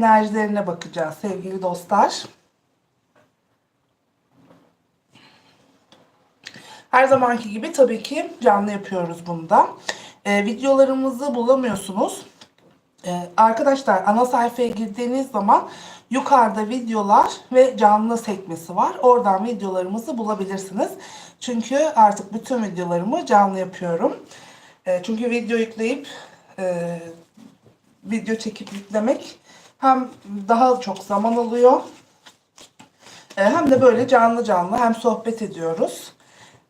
enerjilerine bakacağız sevgili dostlar. Her zamanki gibi tabii ki canlı yapıyoruz bunu da. Ee, videolarımızı bulamıyorsunuz. Ee, arkadaşlar ana sayfaya girdiğiniz zaman yukarıda videolar ve canlı sekmesi var. Oradan videolarımızı bulabilirsiniz. Çünkü artık bütün videolarımı canlı yapıyorum. Ee, çünkü video yükleyip e, video çekip yüklemek hem daha çok zaman alıyor e, hem de böyle canlı canlı hem sohbet ediyoruz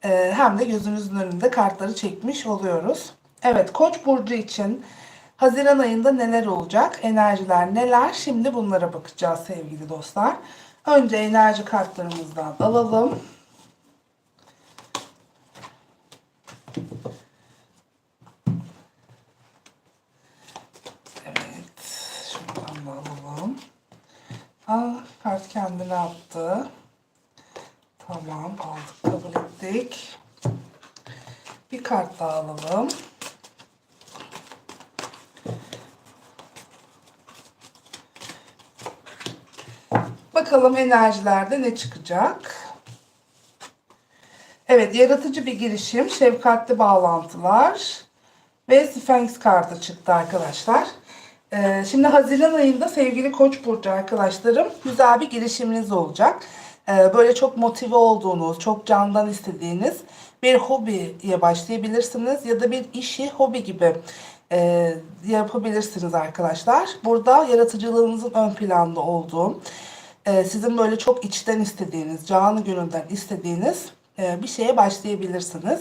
e, hem de gözünüzün önünde kartları çekmiş oluyoruz. Evet Koç burcu için Haziran ayında neler olacak? Enerjiler neler? Şimdi bunlara bakacağız sevgili dostlar. Önce enerji kartlarımızdan alalım. Evet. Şuradan da alalım. Aa, kart kendini attı. Tamam aldık kabul ettik. Bir kart daha alalım. Bakalım enerjilerde ne çıkacak? Evet, yaratıcı bir girişim, şefkatli bağlantılar ve Sphinx kartı çıktı arkadaşlar. Ee, şimdi Haziran ayında sevgili Koç burcu arkadaşlarım güzel bir girişiminiz olacak. Ee, böyle çok motive olduğunuz, çok candan istediğiniz bir hobiye başlayabilirsiniz ya da bir işi hobi gibi e, yapabilirsiniz arkadaşlar. Burada yaratıcılığınızın ön planda olduğu, e, sizin böyle çok içten istediğiniz, canı gönülden istediğiniz e, bir şeye başlayabilirsiniz.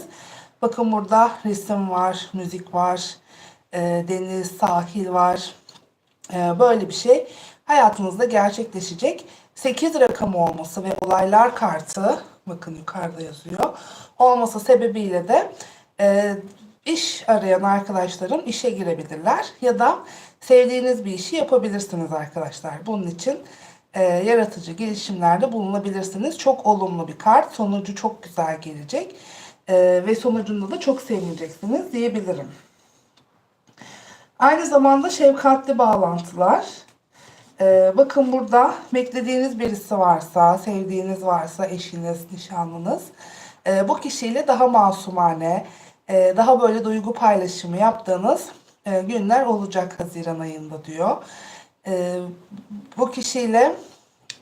Bakın burada resim var, müzik var, deniz, sahil var. E, böyle bir şey hayatınızda gerçekleşecek. 8 rakamı olması ve olaylar kartı, bakın yukarıda yazıyor, olması sebebiyle de e, iş arayan arkadaşlarım işe girebilirler ya da sevdiğiniz bir işi yapabilirsiniz arkadaşlar. Bunun için e, yaratıcı girişimlerde bulunabilirsiniz. Çok olumlu bir kart. Sonucu çok güzel gelecek. E, ve sonucunda da çok sevineceksiniz diyebilirim. Aynı zamanda şefkatli bağlantılar. E, bakın burada beklediğiniz birisi varsa, sevdiğiniz varsa, eşiniz, nişanlınız. E, bu kişiyle daha masumane, e, daha böyle duygu paylaşımı yaptığınız e, günler olacak Haziran ayında diyor. E, bu kişiyle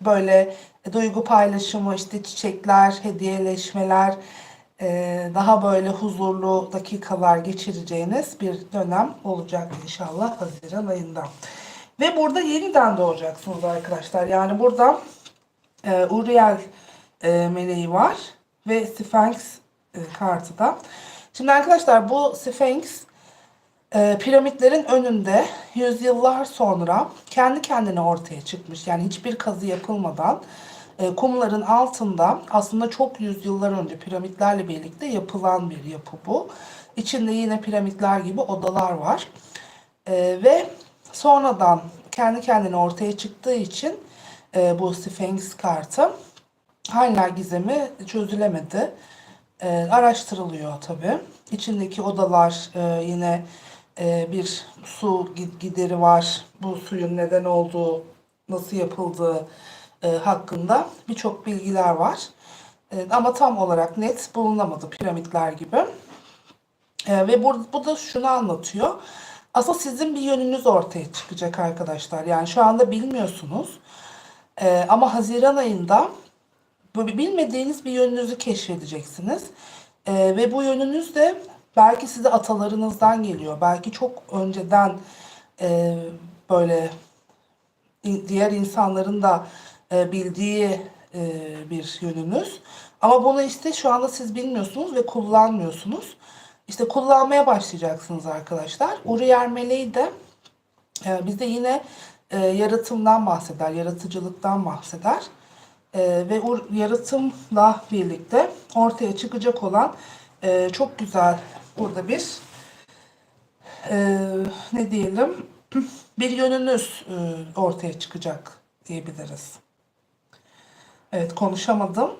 böyle duygu paylaşımı, işte çiçekler, hediyeleşmeler, daha böyle huzurlu dakikalar geçireceğiniz bir dönem olacak inşallah Haziran ayında. Ve burada yeniden doğacaksınız arkadaşlar. Yani burada e, Uriel e, meleği var ve Sphinx e, kartı da. Şimdi arkadaşlar bu Sphinx e, piramitlerin önünde yüzyıllar sonra kendi kendine ortaya çıkmış. Yani hiçbir kazı yapılmadan e, kumların altında aslında çok yüzyıllar önce piramitlerle birlikte yapılan bir yapı bu. İçinde yine piramitler gibi odalar var. E, ve sonradan kendi kendine ortaya çıktığı için e, bu Sphinx kartı hala gizemi çözülemedi. Araştırılıyor tabi. İçindeki odalar yine bir su gideri var. Bu suyun neden olduğu, nasıl yapıldığı e, hakkında birçok bilgiler var. E, ama tam olarak net bulunamadı piramitler gibi. E, ve bu, bu da şunu anlatıyor. Aslında sizin bir yönünüz ortaya çıkacak arkadaşlar. Yani şu anda bilmiyorsunuz. E, ama Haziran ayında bilmediğiniz bir yönünüzü keşfedeceksiniz. E, ve bu yönünüz de belki size atalarınızdan geliyor. Belki çok önceden e, böyle diğer insanların da e, bildiği e, bir yönünüz. Ama bunu işte şu anda siz bilmiyorsunuz ve kullanmıyorsunuz. İşte kullanmaya başlayacaksınız arkadaşlar. Uriel Meleği de e, bize yine e, yaratımdan bahseder, yaratıcılıktan bahseder. E, ve yaratımla birlikte ortaya çıkacak olan e, çok güzel burada bir e, ne diyelim bir yönünüz e, ortaya çıkacak diyebiliriz. Evet konuşamadım.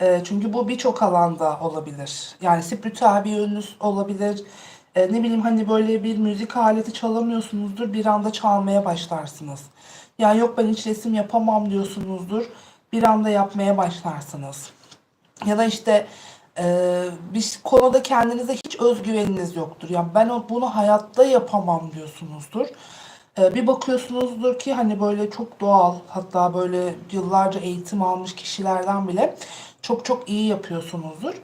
E, çünkü bu birçok alanda olabilir. Yani spiritüel bir yönünüz olabilir. E, ne bileyim hani böyle bir müzik aleti çalamıyorsunuzdur bir anda çalmaya başlarsınız. Ya yok ben hiç resim yapamam diyorsunuzdur. Bir anda yapmaya başlarsınız. Ya da işte e, bir konuda kendinize hiç özgüveniniz yoktur. Ya ben o- bunu hayatta yapamam diyorsunuzdur. E, bir bakıyorsunuzdur ki hani böyle çok doğal hatta böyle yıllarca eğitim almış kişilerden bile çok çok iyi yapıyorsunuzdur.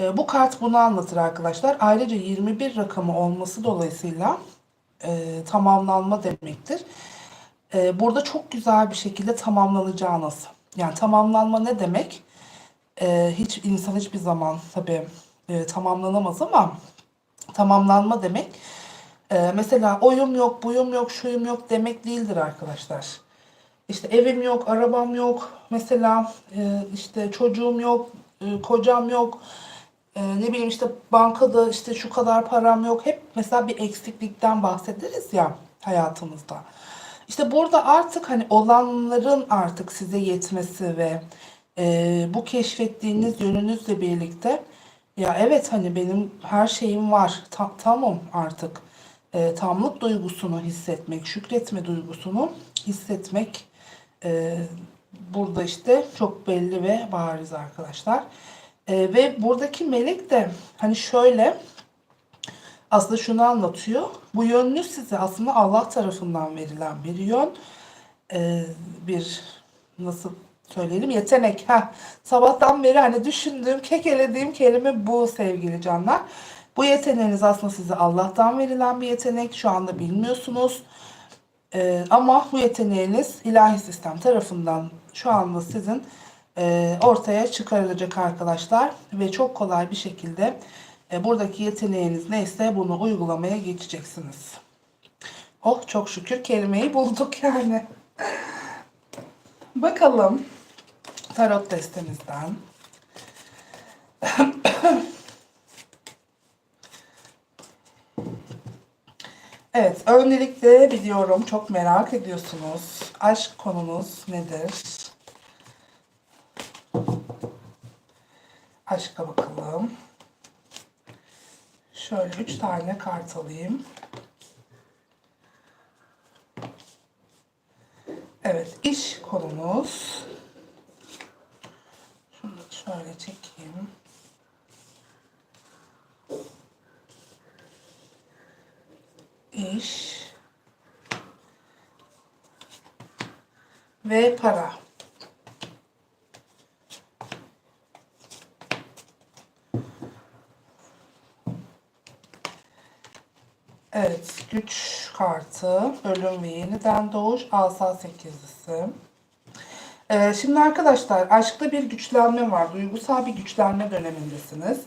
E, bu kart bunu anlatır arkadaşlar. Ayrıca 21 rakamı olması dolayısıyla e, tamamlanma demektir. E, burada çok güzel bir şekilde tamamlanacağınız. Yani tamamlanma ne demek? Hiç insan hiçbir zaman tabii e, tamamlanamaz ama tamamlanma demek e, mesela oyum yok, buyum yok, şuyum yok demek değildir arkadaşlar. İşte evim yok, arabam yok, mesela e, işte çocuğum yok, e, kocam yok, e, ne bileyim işte bankada işte şu kadar param yok. Hep mesela bir eksiklikten bahsederiz ya hayatımızda. İşte burada artık hani olanların artık size yetmesi ve e, bu keşfettiğiniz yönünüzle birlikte ya evet hani benim her şeyim var. Ta- tamam artık. E, tamlık duygusunu hissetmek, şükretme duygusunu hissetmek e, burada işte çok belli ve bariz arkadaşlar. E, ve buradaki melek de hani şöyle aslında şunu anlatıyor. Bu yönünüz size aslında Allah tarafından verilen bir yön. Ee, bir nasıl söyleyelim yetenek. Heh. Sabahtan beri hani düşündüğüm, kekelediğim kelime bu sevgili canlar. Bu yeteneğiniz aslında size Allah'tan verilen bir yetenek. Şu anda bilmiyorsunuz. Ee, ama bu yeteneğiniz ilahi sistem tarafından şu anda sizin e, ortaya çıkarılacak arkadaşlar ve çok kolay bir şekilde e, buradaki yeteneğiniz neyse bunu uygulamaya geçeceksiniz. Oh çok şükür kelimeyi bulduk yani. Bakalım tarot destemizden. Evet, öncelikle biliyorum çok merak ediyorsunuz. Aşk konunuz nedir? Aşka bakalım. Şöyle üç tane kart alayım. Evet, iş konumuz. Şunu şöyle çekeyim. İş ve para. Evet, güç kartı, ölüm ve yeniden doğuş, asa sekizlisi. Ee, şimdi arkadaşlar, aşkta bir güçlenme var. Duygusal bir güçlenme dönemindesiniz.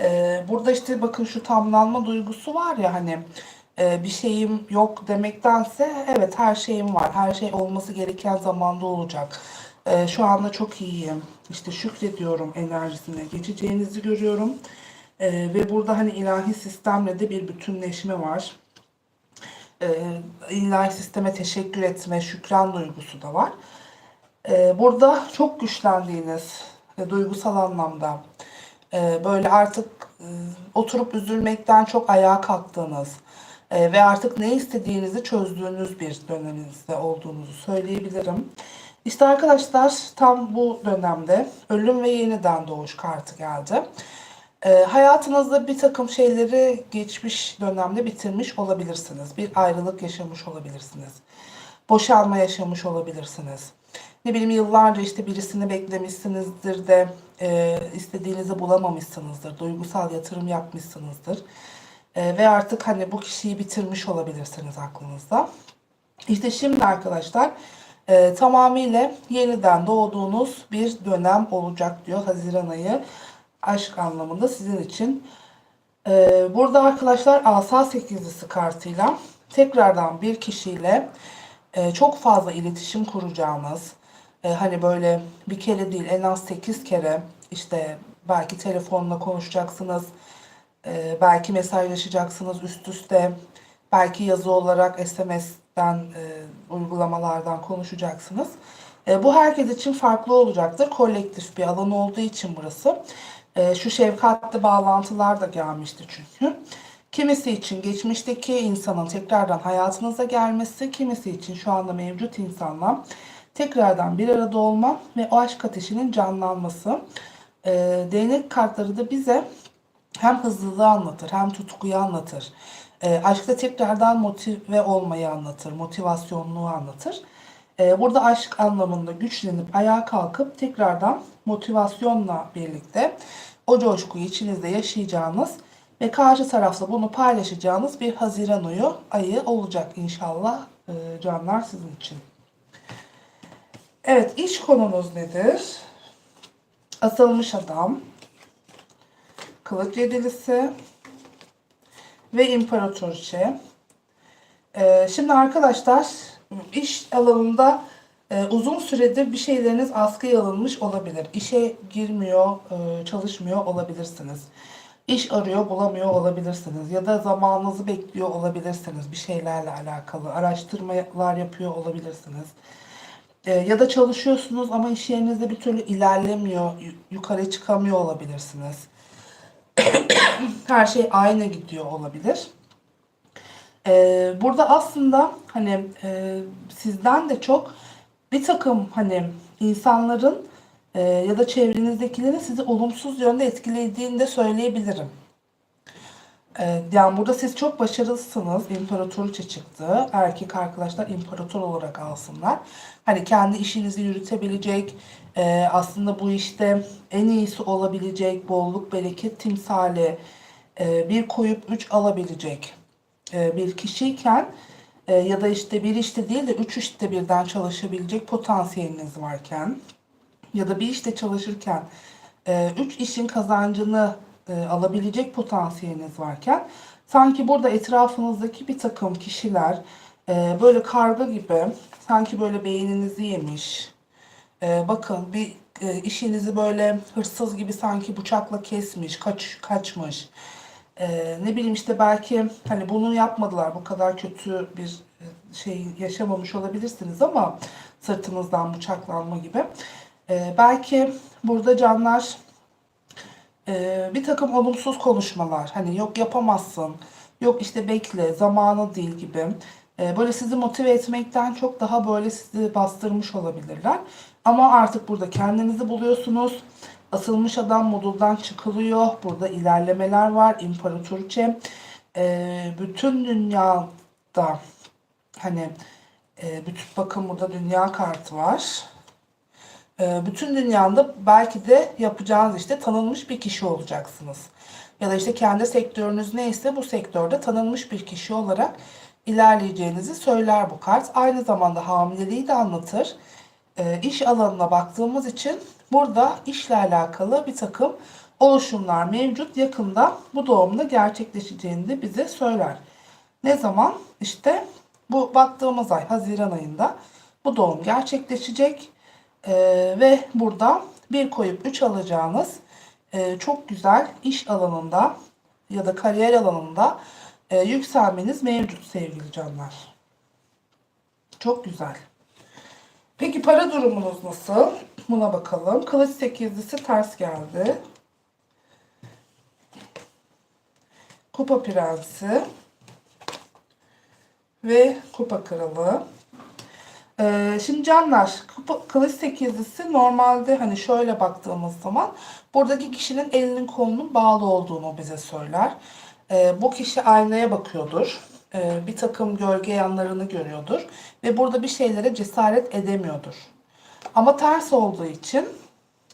Ee, burada işte bakın şu tamlanma duygusu var ya hani e, bir şeyim yok demektense evet her şeyim var. Her şey olması gereken zamanda olacak. Ee, şu anda çok iyiyim. İşte şükrediyorum enerjisine geçeceğinizi görüyorum. Ee, ve burada hani ilahi sistemle de bir bütünleşme var. Ee, ilahi sisteme teşekkür etme, şükran duygusu da var. Ee, burada çok güçlendiğiniz e, duygusal anlamda e, böyle artık e, oturup üzülmekten çok ayağa kalktığınız e, ve artık ne istediğinizi çözdüğünüz bir döneminizde olduğunuzu söyleyebilirim. İşte arkadaşlar tam bu dönemde ölüm ve yeniden doğuş kartı geldi. E, hayatınızda bir takım şeyleri geçmiş dönemde bitirmiş olabilirsiniz. Bir ayrılık yaşamış olabilirsiniz. Boşanma yaşamış olabilirsiniz. Ne bileyim yıllarca işte birisini beklemişsinizdir de e, istediğinizi bulamamışsınızdır. Duygusal yatırım yapmışsınızdır. E, ve artık hani bu kişiyi bitirmiş olabilirsiniz aklınızda. İşte şimdi arkadaşlar e, tamamıyla yeniden doğduğunuz bir dönem olacak diyor Haziran ayı aşk anlamında sizin için. E, burada arkadaşlar asa sekizlisi kartıyla tekrardan bir kişiyle e, çok fazla iletişim kuracağınız, e, hani böyle bir kere değil en az 8 kere işte belki telefonla konuşacaksınız, e, belki mesajlaşacaksınız üst üste, belki yazı olarak SMS'den e, uygulamalardan konuşacaksınız. E, bu herkes için farklı olacaktır. Kolektif bir alan olduğu için burası. E, şu şefkatli bağlantılar da gelmişti çünkü. Kimisi için geçmişteki insanın tekrardan hayatınıza gelmesi, kimisi için şu anda mevcut insanla tekrardan bir arada olma ve o aşk ateşinin canlanması. Ee, değnek kartları da bize hem hızlılığı anlatır hem tutkuyu anlatır. Ee, aşkta tekrardan motive olmayı anlatır, motivasyonluğu anlatır. Ee, burada aşk anlamında güçlenip ayağa kalkıp tekrardan motivasyonla birlikte o coşkuyu içinizde yaşayacağınız ve karşı tarafla bunu paylaşacağınız bir Haziran ayı, ayı olacak inşallah e, canlar sizin için. Evet iş konunuz nedir? Asılmış adam, kılıç yedilisi ve imparatoriçe. Ee, şimdi arkadaşlar iş alanında e, uzun süredir bir şeyleriniz askıya alınmış olabilir. İşe girmiyor, e, çalışmıyor olabilirsiniz. İş arıyor, bulamıyor olabilirsiniz. Ya da zamanınızı bekliyor olabilirsiniz bir şeylerle alakalı. Araştırmalar yapıyor olabilirsiniz. E, ya da çalışıyorsunuz ama iş yerinizde bir türlü ilerlemiyor, yu- yukarı çıkamıyor olabilirsiniz. Her şey aynı gidiyor olabilir. Ee, burada aslında hani e, sizden de çok bir takım hani insanların e, ya da çevrenizdekilerin sizi olumsuz yönde etkilediğini de söyleyebilirim. Ee, yani burada siz çok başarılısınız. İmparatoriçe çıktı. Erkek arkadaşlar imparator olarak alsınlar. Hani kendi işinizi yürütebilecek, e, aslında bu işte en iyisi olabilecek, bolluk, bereket timsali, e, bir koyup üç alabilecek e, bir kişiyken ya da işte bir işte değil de üç işte birden çalışabilecek potansiyeliniz varken ya da bir işte çalışırken üç işin kazancını e, alabilecek potansiyeliniz varken sanki burada etrafınızdaki bir takım kişiler e, böyle karga gibi sanki böyle beyninizi yemiş e, bakın bir e, işinizi böyle hırsız gibi sanki bıçakla kesmiş kaç kaçmış ee, ne bileyim işte belki hani bunu yapmadılar bu kadar kötü bir e, şey yaşamamış olabilirsiniz ama sırtınızdan bıçaklanma gibi. Ee, belki burada canlar e, bir takım olumsuz konuşmalar hani yok yapamazsın yok işte bekle zamanı değil gibi e, böyle sizi motive etmekten çok daha böyle sizi bastırmış olabilirler. Ama artık burada kendinizi buluyorsunuz. Asılmış adam modundan çıkılıyor. Burada ilerlemeler var. İmparatoriçe e, bütün dünyada hani e, bütün bakın burada dünya kartı var. E, bütün dünyada belki de yapacağınız işte tanınmış bir kişi olacaksınız. Ya da işte kendi sektörünüz neyse bu sektörde tanınmış bir kişi olarak ilerleyeceğinizi söyler bu kart. Aynı zamanda hamileliği de anlatır. E, iş alanına baktığımız için burada işle alakalı bir takım oluşumlar mevcut. Yakında bu doğumda gerçekleşeceğini de bize söyler. Ne zaman? İşte bu baktığımız ay Haziran ayında bu doğum gerçekleşecek. Ee, ve burada bir koyup 3 alacağınız e, çok güzel iş alanında ya da kariyer alanında e, yükselmeniz mevcut sevgili canlar. Çok güzel. Peki para durumunuz nasıl? Buna bakalım. Kılıç sekizlisi ters geldi. Kupa prensi ve kupa kralı. Ee, şimdi canlar kılıç sekizlisi normalde hani şöyle baktığımız zaman buradaki kişinin elinin kolunun bağlı olduğunu bize söyler. Ee, bu kişi aynaya bakıyordur. Ee, bir takım gölge yanlarını görüyordur. Ve burada bir şeylere cesaret edemiyordur. Ama ters olduğu için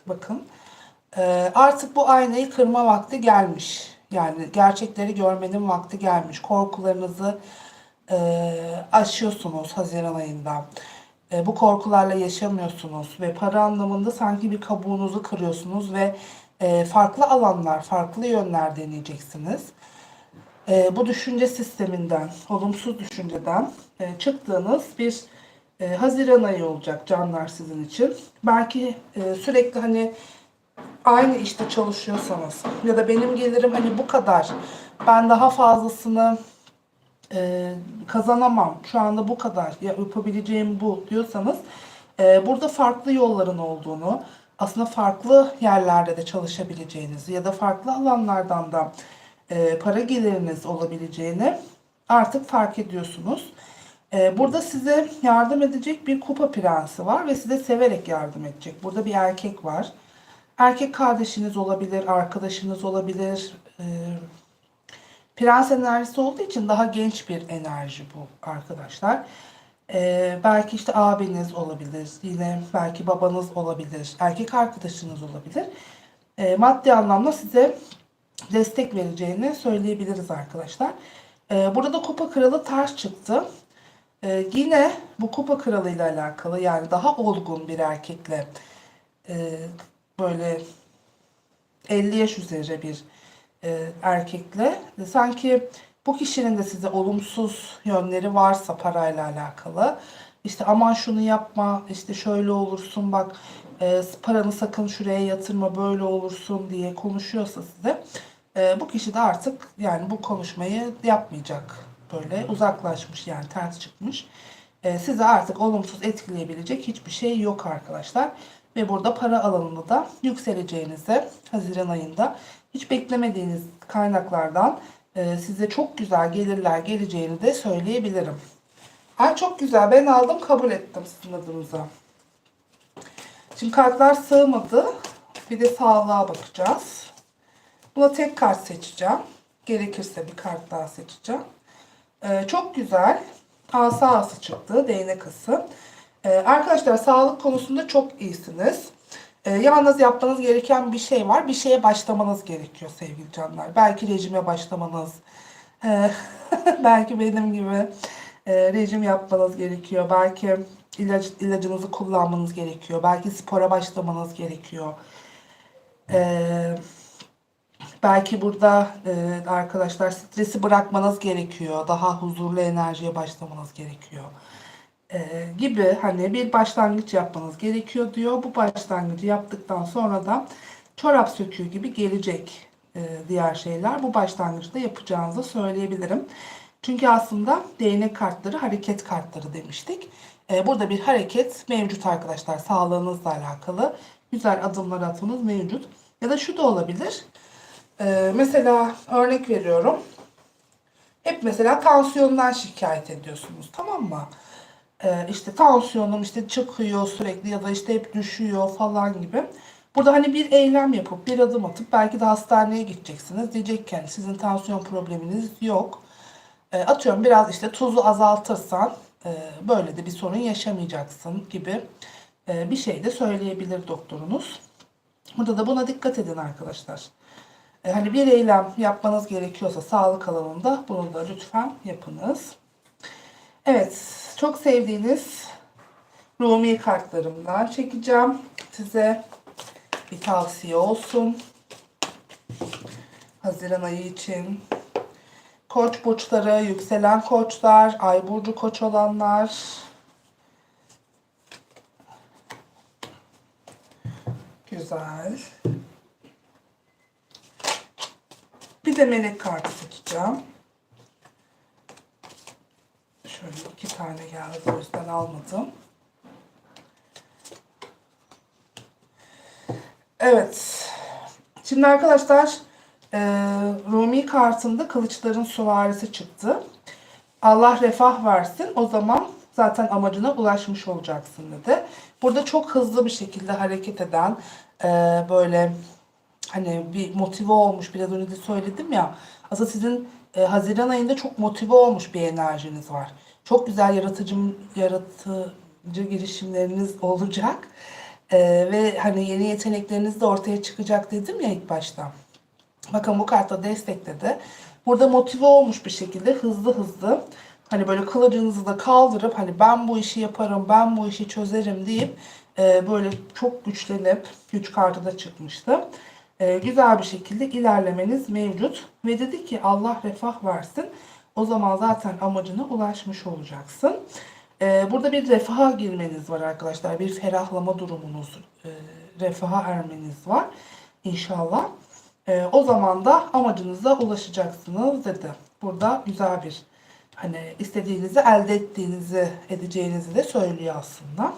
bakın e, artık bu aynayı kırma vakti gelmiş. Yani gerçekleri görmenin vakti gelmiş. Korkularınızı e, aşıyorsunuz Haziran ayında. E, bu korkularla yaşamıyorsunuz ve para anlamında sanki bir kabuğunuzu kırıyorsunuz ve e, farklı alanlar, farklı yönler deneyeceksiniz. E, bu düşünce sisteminden, olumsuz düşünceden e, çıktığınız bir e, Haziran ayı olacak canlar sizin için. Belki e, sürekli hani aynı işte çalışıyorsanız ya da benim gelirim hani bu kadar, ben daha fazlasını e, kazanamam, şu anda bu kadar, ya yapabileceğim bu diyorsanız e, burada farklı yolların olduğunu, aslında farklı yerlerde de çalışabileceğinizi ya da farklı alanlardan da e, para geliriniz olabileceğini artık fark ediyorsunuz. E, burada size yardım edecek bir kupa prensi var ve size severek yardım edecek. Burada bir erkek var. Erkek kardeşiniz olabilir, arkadaşınız olabilir. E, prens enerjisi olduğu için daha genç bir enerji bu arkadaşlar. Ee, belki işte abiniz olabilir, yine belki babanız olabilir, erkek arkadaşınız olabilir. Ee, maddi anlamda size destek vereceğini söyleyebiliriz arkadaşlar. Ee, burada da kupa kralı ters çıktı. Ee, yine bu kupa kralı ile alakalı yani daha olgun bir erkekle e, böyle 50 yaş üzeri bir e, erkekle e, sanki bu kişinin de size olumsuz yönleri varsa parayla alakalı işte aman şunu yapma işte şöyle olursun bak e, paranı sakın şuraya yatırma böyle olursun diye konuşuyorsa size e, bu kişi de artık yani bu konuşmayı yapmayacak böyle uzaklaşmış yani ters çıkmış. E, sizi artık olumsuz etkileyebilecek hiçbir şey yok arkadaşlar. Ve burada para alanında da yükseleceğinizi Haziran ayında hiç beklemediğiniz kaynaklardan e, size çok güzel gelirler geleceğini de söyleyebilirim. Ay çok güzel ben aldım kabul ettim sizin adınıza. Şimdi kartlar sığmadı. Bir de sağlığa bakacağız. Buna tek kart seçeceğim. Gerekirse bir kart daha seçeceğim. Ee, çok güzel. Asa ası çıktı. Değnek ası. Ee, arkadaşlar sağlık konusunda çok iyisiniz. Ee, yalnız yapmanız gereken bir şey var. Bir şeye başlamanız gerekiyor sevgili canlar. Belki rejime başlamanız. ee, belki benim gibi e, rejim yapmanız gerekiyor. Belki ilaç, ilacınızı kullanmanız gerekiyor. Belki spora başlamanız gerekiyor. Ee, belki burada e, arkadaşlar stresi bırakmanız gerekiyor. Daha huzurlu enerjiye başlamanız gerekiyor. Ee, gibi hani bir başlangıç yapmanız gerekiyor diyor. Bu başlangıcı yaptıktan sonra da çorap söküğü gibi gelecek e, diğer şeyler. Bu başlangıçta yapacağınızı söyleyebilirim. Çünkü aslında değnek kartları hareket kartları demiştik. Ee, burada bir hareket mevcut arkadaşlar. Sağlığınızla alakalı güzel adımlar atmanız mevcut. Ya da şu da olabilir. Ee, mesela örnek veriyorum. Hep mesela tansiyondan şikayet ediyorsunuz tamam mı? Ee, işte tansiyonum işte çıkıyor sürekli ya da işte hep düşüyor falan gibi. Burada hani bir eylem yapıp bir adım atıp belki de hastaneye gideceksiniz. Diyecekken sizin tansiyon probleminiz yok. E, atıyorum biraz işte tuzu azaltırsan e, böyle de bir sorun yaşamayacaksın gibi e, bir şey de söyleyebilir doktorunuz. Burada da buna dikkat edin arkadaşlar. E, hani bir eylem yapmanız gerekiyorsa sağlık alanında bunu da lütfen yapınız. Evet, çok sevdiğiniz Rumi kartlarımdan çekeceğim. Size bir tavsiye olsun. Haziran ayı için Koç burçları, yükselen koçlar, ay burcu koç olanlar. Güzel. Bir de melek kartı seçeceğim. Şöyle iki tane geldi o yüzden almadım. Evet. Şimdi arkadaşlar e, Rumi kartında kılıçların süvarisi çıktı. Allah refah versin. O zaman zaten amacına ulaşmış olacaksın dedi. Burada çok hızlı bir şekilde hareket eden e, böyle hani bir motive olmuş biraz önce de söyledim ya. Aslında sizin e, Haziran ayında çok motive olmuş bir enerjiniz var. Çok güzel yaratıcı yaratıcı girişimleriniz olacak. E, ve hani yeni yetenekleriniz de ortaya çıkacak dedim ya ilk başta. Bakın bu kartta destekledi. Burada motive olmuş bir şekilde hızlı hızlı hani böyle kılıcınızı da kaldırıp hani ben bu işi yaparım, ben bu işi çözerim deyip e, böyle çok güçlenip güç kartı da çıkmıştı. E, güzel bir şekilde ilerlemeniz mevcut. Ve dedi ki Allah refah versin. O zaman zaten amacına ulaşmış olacaksın. E, burada bir refaha girmeniz var arkadaşlar. Bir ferahlama durumunuz, e, refaha ermeniz var. İnşallah. E, o zaman da amacınıza ulaşacaksınız dedi. Burada güzel bir hani istediğinizi elde ettiğinizi edeceğinizi de söylüyor aslında.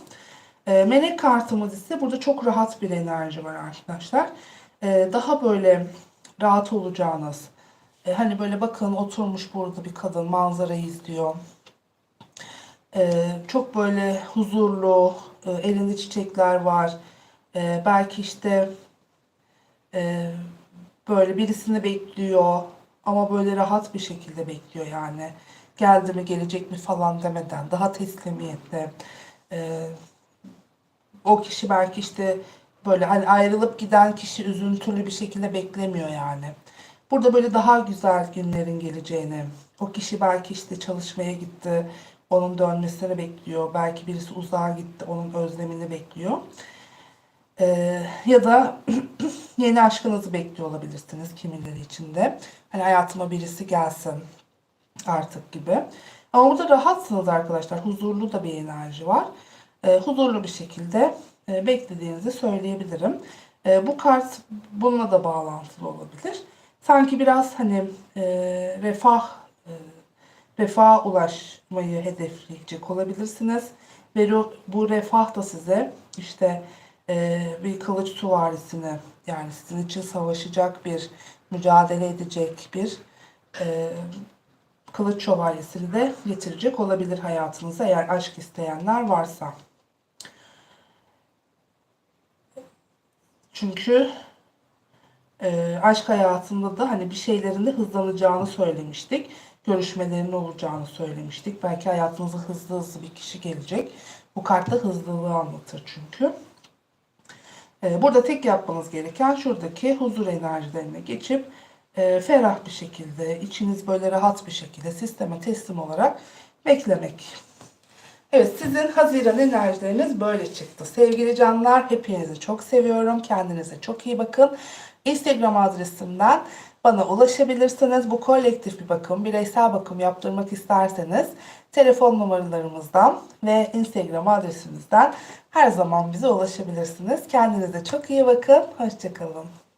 E, melek kartımız ise burada çok rahat bir enerji var arkadaşlar. E, daha böyle rahat olacağınız, E, hani böyle bakın oturmuş burada bir kadın manzarayı izliyor. E, çok böyle huzurlu, e, elinde çiçekler var. E, belki işte e, böyle birisini bekliyor ama böyle rahat bir şekilde bekliyor yani. Geldi mi gelecek mi falan demeden daha teslimiyetle. E, o kişi belki işte böyle hani ayrılıp giden kişi üzüntülü bir şekilde beklemiyor yani. Burada böyle daha güzel günlerin geleceğini, o kişi belki işte çalışmaya gitti, onun dönmesini bekliyor. Belki birisi uzağa gitti, onun özlemini bekliyor. Ee, ya da yeni aşkınızı bekliyor olabilirsiniz kimileri için de. Hani hayatıma birisi gelsin artık gibi. Ama burada rahatsınız arkadaşlar. Huzurlu da bir enerji var. Ee, huzurlu bir şekilde e, beklediğinizi söyleyebilirim. E, bu kart bununla da bağlantılı olabilir. Sanki biraz hani e, refah e, refaha ulaşmayı hedefleyecek olabilirsiniz. Ve bu refah da size işte e, bir kılıç süvarisini yani sizin için savaşacak bir, mücadele edecek bir e, kılıç şövalyesini de getirecek olabilir hayatınıza eğer aşk isteyenler varsa. Çünkü e, aşk hayatında da hani bir şeylerin de hızlanacağını söylemiştik. Görüşmelerin olacağını söylemiştik. Belki hayatınıza hızlı hızlı bir kişi gelecek. Bu kartta hızlılığı anlatır çünkü. E, burada tek yapmanız gereken şuradaki huzur enerjilerine geçip e, ferah bir şekilde, içiniz böyle rahat bir şekilde sisteme teslim olarak beklemek. Evet sizin Haziran enerjileriniz böyle çıktı. Sevgili canlar hepinizi çok seviyorum. Kendinize çok iyi bakın. Instagram adresimden bana ulaşabilirsiniz. Bu kolektif bir bakım, bireysel bakım yaptırmak isterseniz telefon numaralarımızdan ve Instagram adresimizden her zaman bize ulaşabilirsiniz. Kendinize çok iyi bakın. Hoşçakalın.